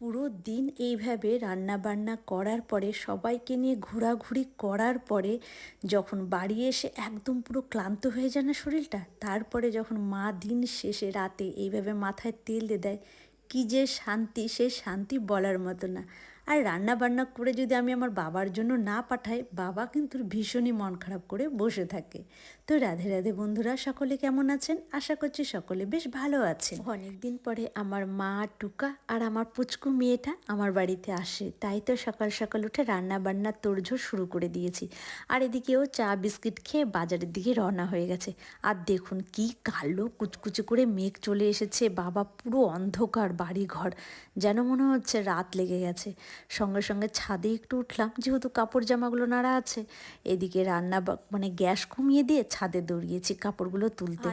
পুরো দিন এইভাবে রান্না বান্না করার পরে, সবাইকে নিয়ে ঘোরাঘুরি করার পরে, যখন বাড়ি এসে একদম পুরো ক্লান্ত হয়ে যায় না শরীরটা, তারপরে যখন মা দিন শেষে রাতে এইভাবে মাথায় তেল দিয়ে দেয়, কী যে শান্তি, সে শান্তি বলার মতো না। আর রান্না বান্না করে যদি আমি আমার বাবার জন্য না পাঠাই, বাবা কিন্তু ভীষণই মন খারাপ করে বসে থাকে। তো রাধে রাধে বন্ধুরা, সকলে কেমন আছেন? আশা করছি সকলে বেশ ভালো আছে অনেক দিন পরে আমার মা টুকা আর আমার পুচকু মেয়েটা আমার বাড়িতে আসে। তাই তো সকাল সকাল উঠে রান্না বান্নার তোড়ঝোড় শুরু করে দিয়েছি। আর এদিকেও চা, বিস্কিট খেয়ে বাজারের দিকে রওনা হয়ে গেছে। আর দেখুন কি কালো কুচকুচে করে মেঘ চলে এসেছে। বাবা পুরো অন্ধকার বাড়ি ঘর যেন মনে হচ্ছে রাত লেগে গেছে। সঙ্গে সঙ্গে ছাদে একটু উঠলাম যেহেতু কাপড় জামাগুলো নাড়া আছে। এদিকে রান্না মানে গ্যাস কমিয়ে দিয়ে ছাদে দৌড়িয়েছি কাপড়গুলো তুলতে।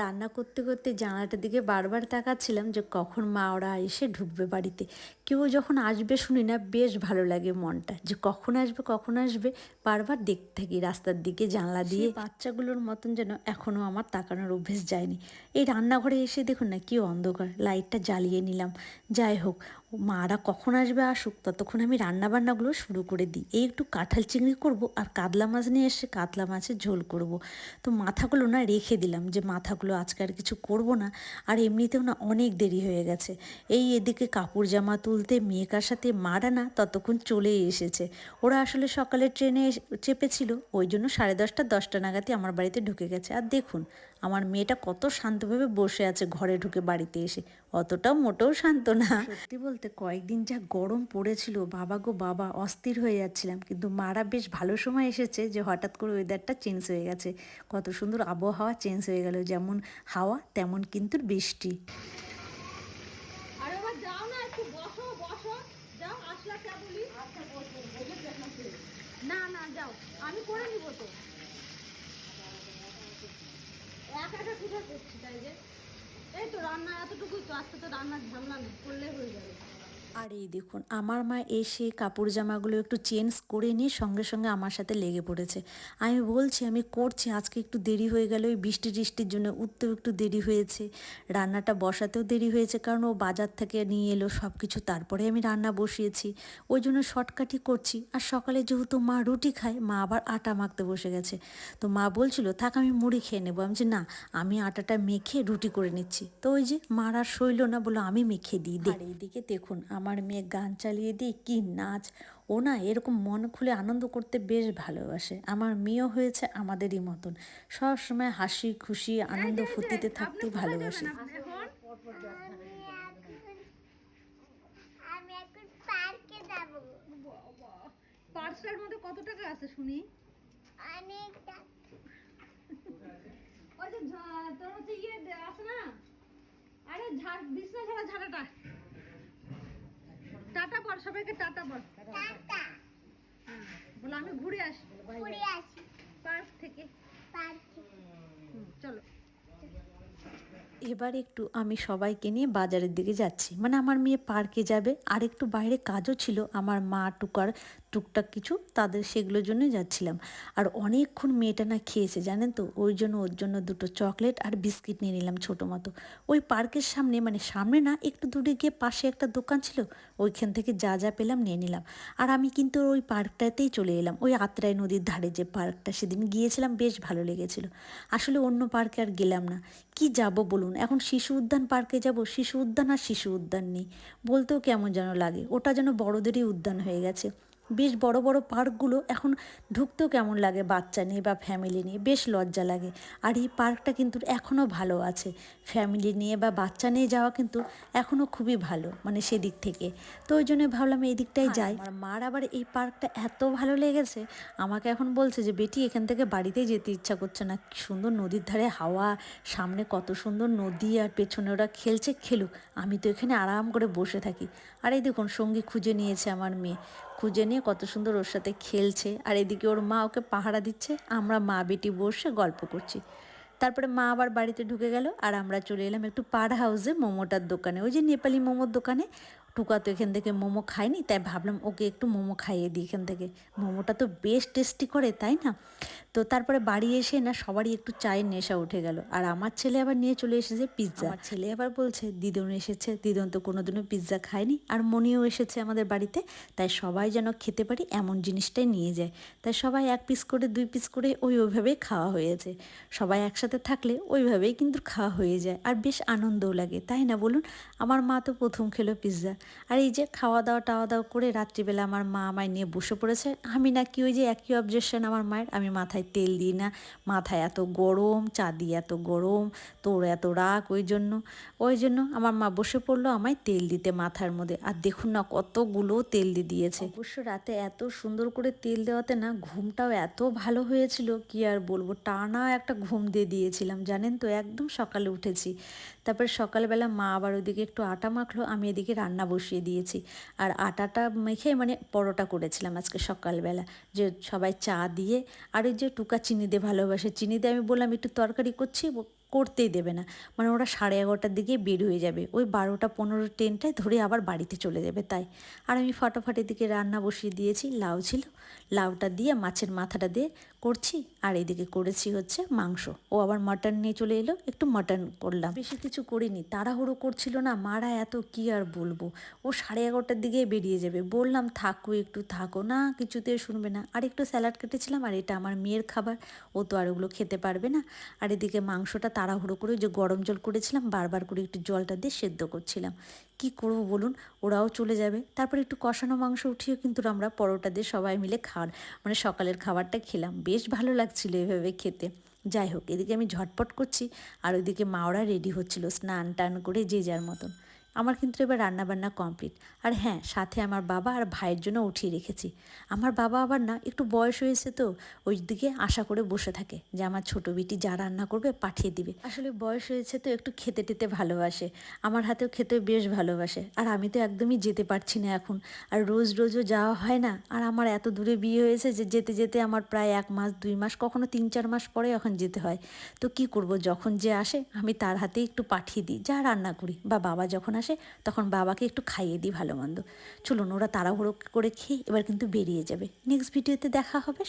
রান্না করতে করতে জানালাটার দিকে বারবার তাকাচ্ছিলাম যে কখন মা ওরা এসে ঢুকবে বাড়িতে। কেউ যখন আসবে শুনি না বেশ ভালো লাগে মনটা যে কখন আসবে কখন আসবে বারবার দেখতে থাকি রাস্তার দিকে জানলা দিয়ে। বাচ্চাগুলোর মতন যেন এখনও আমার তাকানোর অভ্যেস যায়নি। এই রান্নাঘরে এসে দেখুন না কি অন্ধকার লাইটটা জ্বালিয়ে নিলাম। যাই হোক মারা কখন আসবে আসুক, ততক্ষণ আমি রান্না বান্নাগুলো শুরু করে দিই। এই একটু কাঁঠাল চিংড়ি করব আর কাতলা মাছ নিয়ে এসে কাতলা মাছের ঝোল করব। তো মাথাগুলো না রেখে দিলাম যে মাথাগুলো আজকে আর কিছু করব না, আর এমনিতেও না অনেক দেরি হয়ে গেছে। এই এদিকে কাপড় জামা তুলতে মেয়েকার সাথে মারা না ততক্ষণ চলে এসেছে। ওরা আসলে সকালে ট্রেনে চেপেছিল, ওই জন্য সাড়ে দশটা দশটা নাগাদই আমার বাড়িতে ঢুকে গেছে। আর দেখুন, আমার মেয়েটা কত শান্তভাবে বসে আছে ঘরে ঢুকে বাড়িতে এসে। অতটাও মোটেও শান্ত না। সত্যি বলতে কয়েকদিন যা গরম পড়েছিল বাবা গো বাবা অস্থির হয়ে যাচ্ছিলাম। কিন্তু মারা বেশ ভালো সময় এসেছে যে হঠাৎ করে ওয়েদারটা চেঞ্জ হয়ে গেছে। কত সুন্দর আবহাওয়া চেঞ্জ হয়ে গেল যেমন হাওয়া তেমন কিন্তু বৃষ্টি। আরে এবার যাও না একটু বসো বসো। যাও আসলা চা বলি। না না যাও। আমি করে নিব তো। এক একা কোথায় করছি তাই যে এই তো রান্না এতটুকুই তো আজকে তো রান্নার ঝামেলা করলে হয়ে যাবে। আর এই দেখুন আমার মা এসে কাপড় জামাগুলো একটু চেঞ্জ করে নিয়ে সঙ্গে সঙ্গে আমার সাথে লেগে পড়েছে। আমি বলছি আমি করছি আজকে একটু দেরি হয়ে গেল ওই বৃষ্টি টিষ্টির জন্য উঠতেও একটু দেরি হয়েছে রান্নাটা বসাতেও দেরি হয়েছে কারণ ও বাজার থেকে নিয়ে এলো সব কিছু তারপরে আমি রান্না বসিয়েছি। ওই জন্য শর্টকাটই করছি আর সকালে যেহেতু মা রুটি খায় মা আবার আটা মাখতে বসে গেছে। তো মা বলছিল থাক আমি মুড়ি খেয়ে নেব। আমি যে না আমি আটাটা মেখে রুটি করে নিচ্ছি। তো ওই যে মার আর সইল না বলো আমি মেখে দিই আর এইদিকে দেখুন আমার মেয়ে গান চালিয়ে দিই কি নাচ। ও না এরকম মন খুলে আনন্দ করতে বেশ ভালোবাসে। আমার মেয়েও হয়েছে আমাদেরই মতন। সব সময় হাসি খুশি আনন্দ ফুর্তিতে থাকতে ভালোবাসে। আমি এখন পার্কে যাব। পার্সেলের মধ্যে কত টাকা আছে শুনি? অনেক ওই যে তোর হচ্ছে ইয়ে আছে না? আরে ঝাড় বিছনা ঝাড়া ঝাড়াটা। টাটা পর সবাইকে টাটা পর টাটা। হ্যাঁ, বলে আমি ঘুরে আসি। ঘুরে আসি। পার্ক থেকে। পার্ক থেকে। চলো। এবার একটু আমি সবাইকে নিয়ে বাজারের দিকে যাচ্ছি। মানে আমার মেয়ে পার্কে যাবে। আর একটু বাইরে কাজও ছিল। আমার মা টুকার টুকটাক কিছু তাদের সেগুলোর জন্য যাচ্ছিলাম। আর অনেকক্ষণ মেয়েটা না খেয়েছে, জানেন তো? ওই জন্য, ওর জন্য দুটো চকলেট আর বিস্কিট নিয়ে নিলাম ছোটো মতো। ওই পার্কের সামনে মানে সামনে না, একটু দূরে গিয়ে পাশে একটা দোকান ছিল, ওইখান থেকে যা যা পেলাম নিয়ে নিলাম। আর আমি কিন্তু ওই পার্কটাতেই চলে এলাম। ওই আত্রাই নদীর ধারে যে পার্কটা, সেদিন গিয়েছিলাম, বেশ ভালো লেগেছিল। আসলে অন্য পার্কে আর গেলাম না। কি যাব বলুন? এখন শিশু উদ্যান পার্কে যাব, শিশু উদ্যান আর শিশু উদ্যান নেই। বলতেও কেমন যেন লাগে। ওটা যেন বড়দেরই উদ্যান হয়ে গেছে। বেশ বড় বড় পার্কগুলো এখন ঢুকতেও কেমন লাগে বাচ্চা নিয়ে বা ফ্যামিলি নিয়ে? বেশ লজ্জা লাগে। আর এই পার্কটা কিন্তু এখনও ভালো আছে। ফ্যামিলি নিয়ে বা বাচ্চা নিয়ে যাওয়া কিন্তু এখনও খুবই ভালো মানে সেদিক থেকে। তো ওই জন্য ভাবলাম এই দিকটাই যাই। আমার মার আবার এই পার্কটা এত ভালো লেগেছে আমাকে এখন বলছে যে বেটি এখান থেকে বাড়িতেই যেতে ইচ্ছা করছে না। সুন্দর নদীর ধারে হাওয়া সামনে কত সুন্দর নদী আর পেছনে ওরা খেলছে খেলুক। আমি তো এখানে আরাম করে বসে থাকি। আর এই দেখুন সঙ্গী খুঁজে নিয়েছে আমার মেয়ে। খুঁজে নিয়ে কত সুন্দর ওর সাথে খেলছে। আর এদিকে ওর মা ওকে পাহারা দিচ্ছে, আমরা মা বেটি বসে গল্প করছি। তারপরে মা আবার বাড়িতে ঢুকে গেল, আর আমরা চলে এলাম একটু পাড় হাউসে মোমোটার দোকানে। ওই যে নেপালি মোমোর দোকানে টুকা তো এখান থেকে মোমো খায়নি, তাই ভাবলাম ওকে একটু মোমো খাইয়ে দিই এখান থেকে। মোমোটা তো বেশ টেস্টি করে, তাই না? তো তারপরে বাড়ি এসে না সবারই একটু চায়ের নেশা উঠে গেল। আর আমার ছেলে আবার নিয়ে চলে এসেছে পিৎজা ছেলে আবার বলছে, দিদন এসেছে, দিদন তো কোনোদিনও পিৎজা খায়নি। আর মনিও এসেছে আমাদের বাড়িতে। তাই সবাই যেন খেতে পারি এমন জিনিসটাই নিয়ে যায়। তাই সবাই এক পিস করে, দুই পিস করে ওই ওইভাবেই খাওয়া হয়েছে। সবাই একসাথে থাকলে ওইভাবেই কিন্তু খাওয়া হয়ে যায়। আর বেশ আনন্দও লাগে, তাই না বলুন? আমার মা তো প্রথম খেলো পিৎজা আর এই যে খাওয়া দাওয়া টাওয়া দাওয়া করে রাত্রিবেলা আমার মা আমায় নিয়ে বসে পড়েছে, আমি নাকি ওই যে একই অবজেকশন আমার মায়ের, আমি মাথায় তেল দিই না, মাথায় এত গরম চাঁদি এত গরম, তোর এত রাগ, ওই জন্য ওই জন্য আমার মা বসে পড়ল আমায় তেল দিতে মাথার মধ্যে, আর দেখুন না কতগুলো তেল দিয়ে দিয়েছে। অবশ্য রাতে এত সুন্দর করে তেল দেওয়াতে না ঘুমটাও এত ভালো হয়েছিল, কি আর বলব, টানা একটা ঘুম দিয়ে দিয়েছিলাম, জানেন তো, একদম সকালে উঠেছি। তারপরে সকালবেলা মা আবার ওদিকে একটু আটা মাখলো, আমি এদিকে রান্না বসিয়ে দিয়েছি। আর আটাটা মেখে মানে পরোটা করেছিলাম আজকে সকালবেলা। যে সবাই চা দিয়ে, আর ওই যে টুকা চিনি দিয়ে ভালোবাসে, চিনি দিয়ে আমি বললাম একটু তরকারি করছি করতেই দেবে না। মানে ওরা সাড়ে এগারোটার দিকে বের হয়ে যাবে। ওই বারোটা পনেরো ট্রেনটায় ধরে আবার বাড়িতে চলে যাবে তাই। আর আমি ফটাফট এদিকে রান্না বসিয়ে দিয়েছি, লাউ ছিল। লাউটা দিয়ে, মাছের মাথাটা দিয়ে করছি, আর এদিকে করেছি হচ্ছে মাংস। ও আবার মাটন নিয়ে চলে এলো, একটু মাটন করলাম। বেশি কিছু করিনি, তাড়াহুড়ো করছিল না, মারা এত কি আর বলব? ও সাড়ে এগারোটার দিকে বেরিয়ে যাবে। বললাম, থাকো একটু, থাকো না, কিছুতে শুনবে না। আর একটু স্যালাড কেটেছিলাম, আর এটা আমার মেয়ের খাবার, ও তো আর ওগুলো খেতে পারবে না। আর এদিকে মাংসটা তাড়াহুড়ো করে যে গরম জল করেছিলাম, বারবার করে একটু জলটা দিয়ে সেদ্ধ করছিলাম। কি করব বলুন? ওরাও চলে যাবে। তারপর একটু কষানো মাংস উঠিয়ে কিন্তু আমরা পরোটা দিয়ে সবাই মিলে খাওয়ার মানে সকালের খাবারটা খেলাম। বেশ ভালো লাগছিল এভাবে খেতে। যাই হোক, এদিকে আমি ঝটপট করছি। আর ওইদিকে মাওরা রেডি হচ্ছিল স্নান টান করে যে যার মতন। আমার কিন্তু এবার রান্নাবান্না কমপ্লিট আর হ্যাঁ সাথে আমার বাবা আর ভাইয়ের জন্য উঠিয়ে রেখেছি। আমার বাবা আবার না, একটু বয়স হয়েছে তো ওই দিকে আশা করে বসে থাকে যে আমার ছোটো বিটি যা রান্না করবে পাঠিয়ে দিবে। আসলে বয়স হয়েছে তো একটু খেতে টেতে ভালোবাসে। আমার হাতেও খেতে বেশ ভালোবাসে। আর আমি তো একদমই যেতে পারছি না এখন। আর রোজ রোজও যাওয়া হয় না। আর আমার এত দূরে বিয়ে হয়েছে যে যেতে যেতে আমার প্রায় এক মাস, দুই মাস, কখনো তিন, চার মাস পরে এখন যেতে হয়। তো কি করব, যখন যে আসে, আমি তার হাতে একটু পাঠিয়ে দিই, যা রান্না করি। বা বাবা যখন আসে, তখন বাবাকে একটু খাইয়ে দিই ভালো মন্দ। চলুন, ওরা তাড়াহুড়ো করে খেয়ে এবার কিন্তু বেরিয়ে যাবে। নেক্সট ভিডিওতে দেখা হবে।